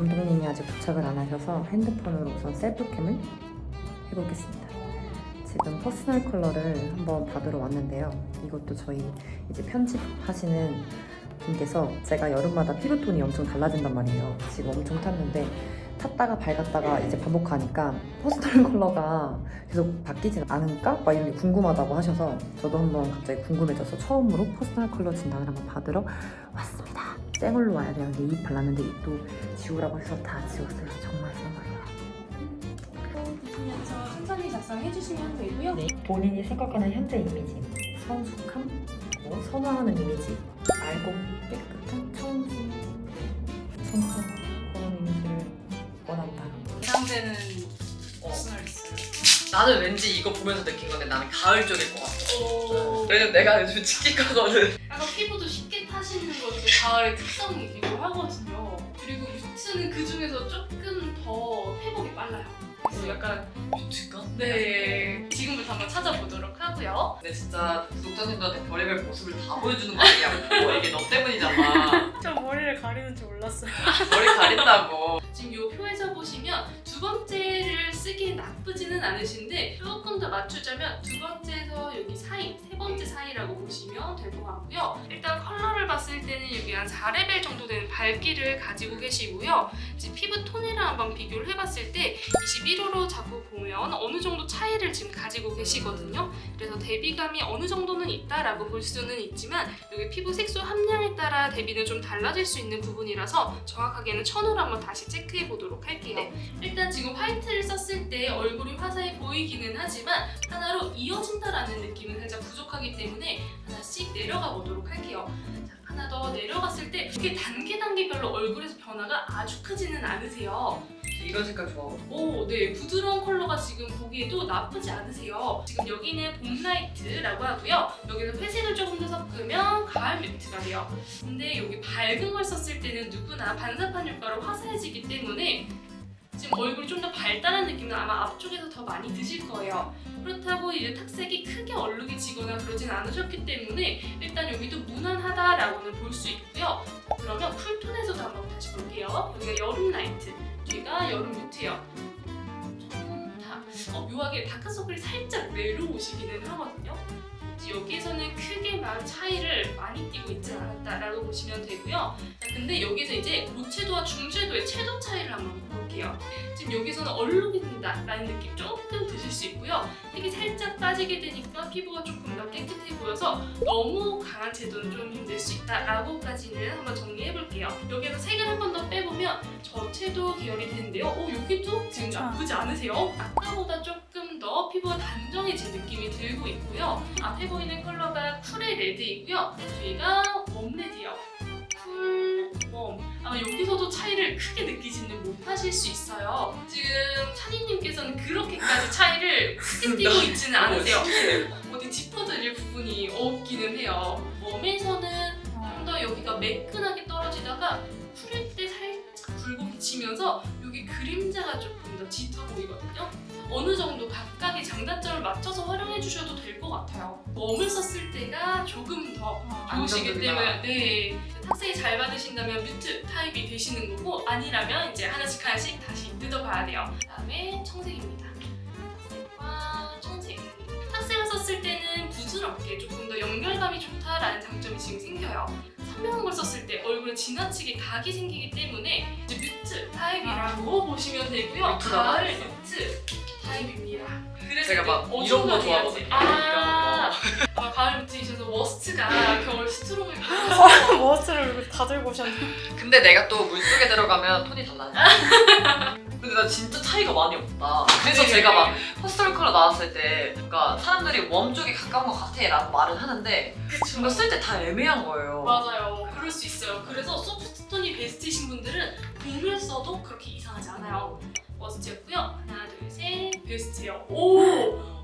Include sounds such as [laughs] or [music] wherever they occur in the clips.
감독님이 아직 도착을 안 하셔서 핸드폰으로 우선 셀프캠을 해보겠습니다. 지금 퍼스널 컬러를 한번 받으러 왔는데요. 이것도 저희 이제 편집하시는 분께서 제가 여름마다 피부톤이 엄청 달라진단 말이에요. 지금 엄청 탔는데 탔다가 밝았다가 이제 반복하니까 퍼스널 [laughs] 컬러가 계속 바뀌진 않을까? 막 이런 게 궁금하다고 하셔서 저도 한번 갑자기 궁금해져서 처음으로 퍼스널 컬러 진단을 한번 받으러 왔습니다. 쌩얼로 와야 되는데 입 발랐는데 입도 지우라고 해서 다 지웠어요. 정말 쌩얼이에요. 보시면서 천천히 작성해 주시면 되고요. 네. 본인이 생각하는 현재 이미지 성숙함, 뭐 선호하는 이미지 알고 깨끗한 청순 청순 그런 이미지를 원한다 예상되는 어. 나는 왠지 이거 보면서 느낀 건데 나는 가을 쪽일 것 같아. 오. 왜냐면 내가 요즘 [laughs] 치키카거든. 약간 피부도 쉽게 타시는 것도 가을의 특성이기도 하거든요. 그리고 뮤트는 그 중에서 조금 더 회복이 빨라요. 그래서 약간 뮤트가? 네 지금부터 한번 찾아보도록 하고요. 근데 진짜 구독자님들한테 별의별 모습을 다 보여주는 거 아니야? 뭐 이게 너 때문이잖아. 저 머리를 가리는 줄 몰랐어요. 머리 가린다고. 지금 나쁘지는 않으신데 조금 더 맞추자면 두 번째에서 여기 사이, 세 번째 사이라고 보시면 될 것 같고요. 일단 컬러를 봤을 때는 여기 한 4레벨 정도 되는 밝기를 가지고 계시고요. 이제 피부 톤이랑 한번 비교를 해봤을 때 21호로 자꾸 보면 어느 정도 차이 를 지금 가지고 계시거든요. 그래서 대비감이 어느 정도는 있다라고 볼 수는 있지만 여기 피부 색소 함량에 따라 대비는 좀 달라질 수 있는 부분이라서 정확하게는 천으로 한번 다시 체크해 보도록 할게요. 일단 지금 화이트를 썼을 때 얼굴이 화사해 보이기는 하지만 하나로 이어진다라는 느낌은 살짝 부족하기 때문에 하나씩 내려가 보도록 할게요. 자, 하나 더 내려갔을 때 이렇게 단계 단계별로 얼굴에서 변화가 아주 크지는 않으세요. 이런 색깔 좋아하거든. 오, 네. 부드러운 컬러가 지금 보기에도 나쁘지 않으세요. 지금 여기는 봄라이트라고 하고요. 여기는 회색을 조금 더 섞으면 가을 뮤트가 돼요. 근데 여기 밝은 걸 썼을 때는 누구나 반사판 효과로 화사해지기 때문에 지금 얼굴이 좀 더 발달한 느낌은 아마 앞쪽에서 더 많이 드실 거예요. 그렇다고 이제 탁색이 크게 얼룩이 지거나 그러진 않으셨기 때문에 일단 여기도 무난하다라고는 볼 수 있고요. 자, 그러면 쿨톤에서도 한번 다시 볼게요. 여기가 여름 라이트, 뒤가 여름 뮤트예요. 다 어, 묘하게 다크서클이 살짝 내려오시기는 하거든요. 여기에서는 크게 막 차이를 많이 띠고 있지 않았다라고 보시면 되고요. 자, 근데 여기서 이제 고채도와 중채도의 채도 차이를 한번 볼게요. 지금 여기서는 얼룩이 든다라는 느낌 조금 드실 수 있고요. 빠지게 되니까 피부가 조금 더 깨끗해 보여서 너무 강한 채도는 좀 힘들 수 있다라고까지는 한번 정리해 볼게요. 여기서 색을 한 번 더 빼보면 저채도 계열이 되는데요. 오 여기도 지금. 나쁘지 않으세요? 아까보다 조금 더 피부가 단정해진 느낌이 들고 있고요. 앞에 보이는 컬러가 쿨의 레드이고요. 뒤가 웜 레드예요. 쿨, 웜. 아마 여기서도 차이를 크게 느끼지는 못하실 수 있어요. 지금 찬이님께서는 그렇게까지 차이를 크게 [laughs] 띄고 있지는 않으세요. 어디 짚어드릴 부분이 없기는 해요. 웜에서는 좀 더 여기가 매끈하게 떨어지다가 쿨일 때 살짝 붉고 비치면서 여기 그림자가 조금 더 짙어 보이거든요. 어느 정도 각각의 장단점을 맞춰서 활용해 주셔도 될 것 같아요. 웜을 썼을 때가 조금 더 좋으시기 안정적이다. 때문에 네 탁색이 잘 받으신다면 뮤트 타입이 되시는 거고 아니라면 이제 하나씩 하나씩 다시 뜯어봐야 돼요. 그다음에 청색입니다. 부드럽게 조금 더 연결감이 좋다라는 장점이 지금 생겨요. 선명한 걸 썼을 때 얼굴에 지나치게 각이 생기기 때문에 이제 뮤트 타입이라고 보시면 되고요. 가을. 뮤트 타입입니다. 그래서 제가 이제 막 이런 거걸 좋아하거든요. 아, 아마 가을 뮤트이셔서 워스트가 겨울 스트롱을 입고 머스를 다 들고 오셨네. 근데 내가 또 물속에 들어가면 톤이 달라져. [laughs] 근데 나 진짜 차이가 많이 없다. 그래서 제가 막 퍼스널 컬러 나왔을 때 뭔가 사람들이 웜 쪽에 가까운 것 같아 라고 말은 하는데 그쵸. 뭔가 쓸 때 다 애매한 거예요. 맞아요. 그럴 수 있어요. 그래서 소프트 톤이 베스트이신 분들은 봄을 써도 그렇게 이상하지 않아요. 워스트였고요. 하나, 둘, 셋. 베스트요. 오!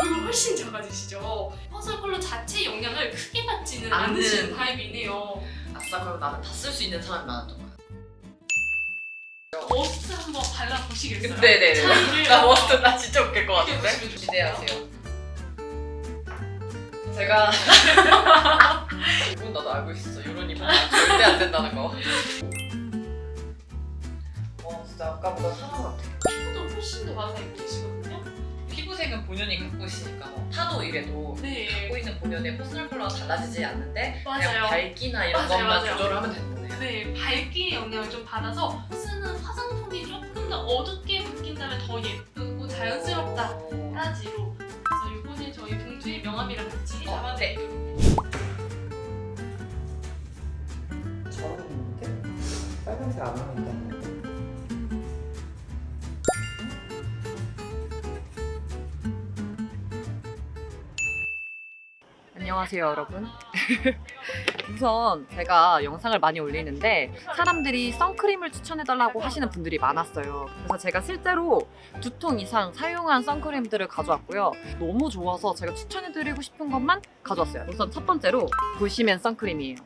얼굴 훨씬 작아지시죠? 퍼즐 컬러 자체 영향을 크게 받지는. 않으신 타입이네요. 아싸 그럼 나는 다 쓸 수 있는 사람이 많았던 거야. 한번 발라보시겠어요? 네네네. 차이를 나 한번 워스트 나 진짜 웃길 것 같은데? 느껴보시면. 기대하세요. [laughs] 제가 [laughs] 이건 나도 알고 있었어. 이런 이분 절대 안 된다는 거. 어 진짜 아까보다 사람 같아. 피부도 훨씬 더 많아 입으시거든요. 피부색은 본연이 갖고 있으니까 뭐 타도 이래도 네. 갖고 있는 본연의 퍼스널 컬러가 달라지지 않는데 맞아요. 그냥 밝기나 이런 맞아요, 것만 맞아요. 조절을 하면 되는 거네요. 네, 밝기의 영향을 좀 받아서 쓰는 화장품이 더 어둡게 바뀐다면 더 예쁘고 자연스럽다. 어. 따지로. 그래서 이거는 저희 봉투에 명함이랑 같이 어, 담아드릴게요. 잘 어울리는데? 빨간색 안 어울린다. 안녕하세요 여러분 우선 제가 영상을 많이 올리는데 사람들이 선크림을 추천해달라고 하시는 분들이 많았어요. 그래서 제가 실제로 두 통 이상 사용한 선크림들을 가져왔고요. 너무 좋아서 제가 추천해드리고 싶은 것만 가져왔어요. 우선 첫 번째로 보시면 선크림이에요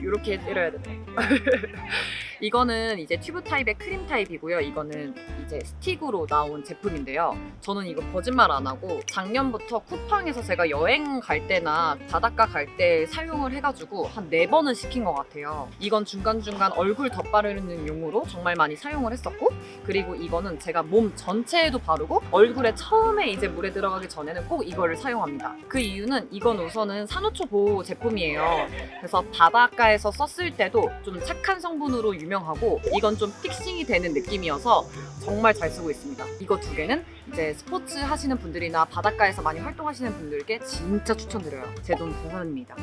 이렇게 때려야 되네 [laughs] 이거는 이제 튜브 타입의 크림 타입이고요 이거는 이제 스틱으로 나온 제품인데요 저는 이거 거짓말 안 하고 작년부터 쿠팡에서 제가 여행 갈 때나 바닷가 갈 때 사용을 해가지고 한 네 번은 시킨 것 같아요. 이건 중간중간 얼굴 덧바르는 용으로 정말 많이 사용을 했었고 그리고 이거는 제가 몸 전체에도 바르고 얼굴에 처음에 이제 물에 들어가기 전에는 꼭 이거를 사용합니다. 그 이유는 이건 우선은 산호초 보호 제품이에요. 그래서 바닷가에 서 썼을 때도 좀 착한 성분으로 유명하고 이건 좀 픽싱이 되는 느낌이어서 정말 잘 쓰고 있습니다. 이거 두 개는 이제 스포츠 하시는 분들이나 바닷가에서 많이 활동하시는 분들께 진짜 추천드려요. 제돈 재산입니다.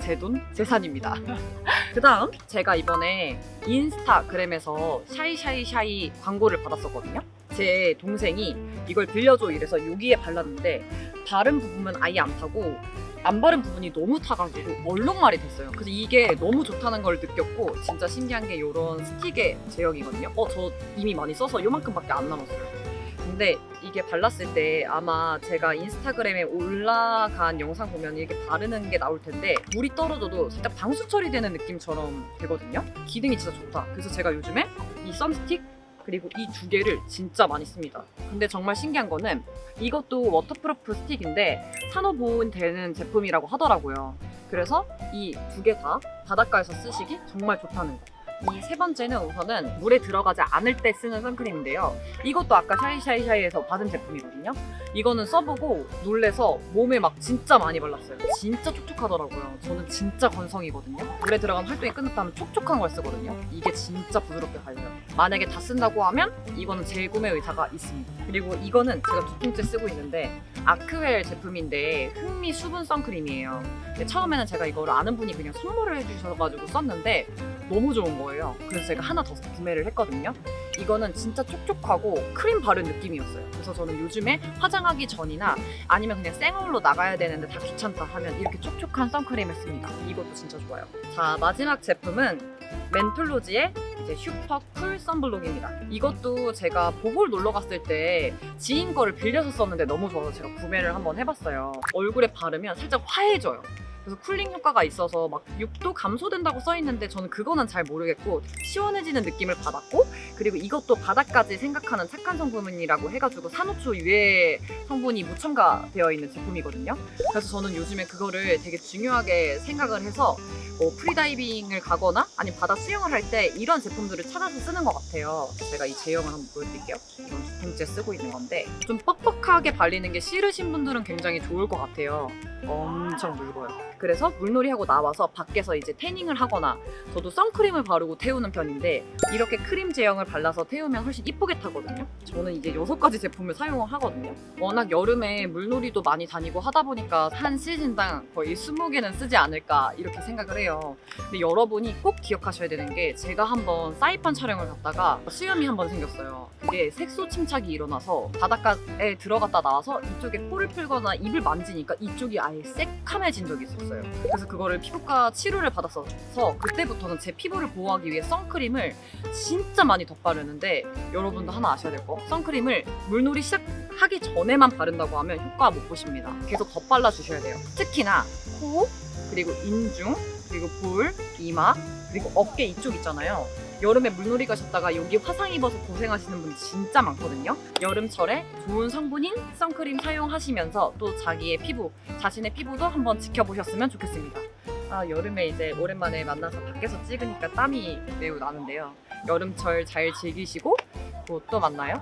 제 돈 재산입니다. [laughs] 그 다음 제가 이번에 인스타그램에서 샤이샤이샤이 광고를 받았었거든요. 제 동생이 이걸 빌려줘 이래서 여기에 발랐는데 바른 부분은 아예 안 타고 안 바른 부분이 너무 타가지고 얼룩말이 됐어요. 그래서 이게 너무 좋다는 걸 느꼈고 진짜 신기한 게 이런 스틱의 제형이거든요. 어, 저 이미 많이 써서 요만큼밖에 안 남았어요. 근데 이게 발랐을 때 아마 제가 인스타그램에 올라간 영상 보면 이렇게 바르는 게 나올 텐데 물이 떨어져도 살짝 방수 처리되는 느낌처럼 되거든요. 기능이 진짜 좋다. 그래서 제가 요즘에 이 썬스틱 그리고 이 두 개를 진짜 많이 씁니다. 근데 정말 신기한 거는 이것도 워터프루프 스틱인데 산호 보온 되는 제품이라고 하더라고요. 그래서 이 두 개 다 바닷가에서 쓰시기 정말 좋다는 거. 이 세 번째는 우선은 물에 들어가지 않을 때 쓰는 선크림인데요. 이것도 아까 샤이샤이샤이에서 받은 제품이거든요. 이거는 써보고 놀래서 몸에 막 진짜 많이 발랐어요. 진짜 촉촉하더라고요. 저는 진짜 건성이거든요. 물에 들어간 활동이 끝났다면 촉촉한 걸 쓰거든요. 이게 진짜 부드럽게 발려요. 만약에 다 쓴다고 하면 이거는 재구매 의사가 있습니다. 그리고 이거는 제가 두 통째 쓰고 있는데 아크웰 제품인데 흑미 수분 선크림이에요. 처음에는 제가 이거를 아는 분이 그냥 선물을 해주셔가지고 썼는데 너무 좋은 거예요. 그래서 제가 하나 더 구매를 했거든요. 이거는 진짜 촉촉하고 크림 바른 느낌이었어요. 그래서 저는 요즘에 화장하기 전이나 아니면 그냥 생얼로 나가야 되는데 다 귀찮다 하면 이렇게 촉촉한 선크림을 씁니다. 이것도 진짜 좋아요. 자, 마지막 제품은 멘톨로지의 이제 슈퍼 쿨 선블록입니다. 이것도 제가 보홀 놀러 갔을 때 지인 거를 빌려서 썼는데 너무 좋아서 제가 구매를 한번 해봤어요. 얼굴에 바르면 살짝 화해져요. 그래서 쿨링 효과가 있어서 막 6도 감소된다고 써 있는데 저는 그거는 잘 모르겠고 시원해지는 느낌을 받았고 그리고 이것도 바닥까지 생각하는 착한 성분이라고 해가지고 산호초 유해 성분이 무첨가되어 있는 제품이거든요. 그래서 저는 요즘에 그거를 되게 중요하게 생각을 해서 뭐 프리다이빙을 가거나 아니면 바다 수영을 할 때 이런 제품들을 찾아서 쓰는 것 같아요. 제가 이 제형을 한번 보여드릴게요. 이건 두 통째 쓰고 있는 건데 좀 뻑뻑하게 발리는 게 싫으신 분들은 굉장히 좋을 것 같아요. 엄청 묽어요. 그래서 물놀이 하고 나와서 밖에서 이제 태닝을 하거나 저도 선크림을 바르고 태우는 편인데 이렇게 크림 제형을 발라서 태우면 훨씬 이쁘게 타거든요. 저는 이제 여섯 가지 제품을 사용을 하거든요. 워낙 여름에 물놀이도 많이 다니고 하다 보니까 한 시즌당 거의 20개는 쓰지 않을까 이렇게 생각을 해요. 근데 여러분이 꼭 기억하셔야 되는 게 제가 한번 사이판 촬영을 갔다가 수염이 한번 생겼어요. 그게 색소 침착이 일어나서 바닷가에 들어갔다 나와서 이쪽에 코를 풀거나 입을 만지니까 이쪽이 아예 새카매진 적이 있었어요. 그래서 그거를 피부과 치료를 받았어서 그때부터는 제 피부를 보호하기 위해 선크림을 진짜 많이 덧바르는데 여러분도 하나 아셔야 될 거. 선크림을 물놀이 시작하기 전에만 바른다고 하면 효과 못 보십니다. 계속 덧발라 주셔야 돼요. 특히나 코, 그리고 인중, 그리고 볼, 이마, 그리고 어깨 이쪽 있잖아요. 여름에 물놀이 가셨다가 여기 화상 입어서 고생하시는 분 진짜 많거든요. 여름철에 좋은 성분인 선크림 사용하시면서 또 자기의 피부, 자신의 피부도 한번 지켜보셨으면 좋겠습니다. 아, 여름에 이제 오랜만에 만나서 밖에서 찍으니까 땀이 매우 나는데요. 여름철 잘 즐기시고 곧또 만나요.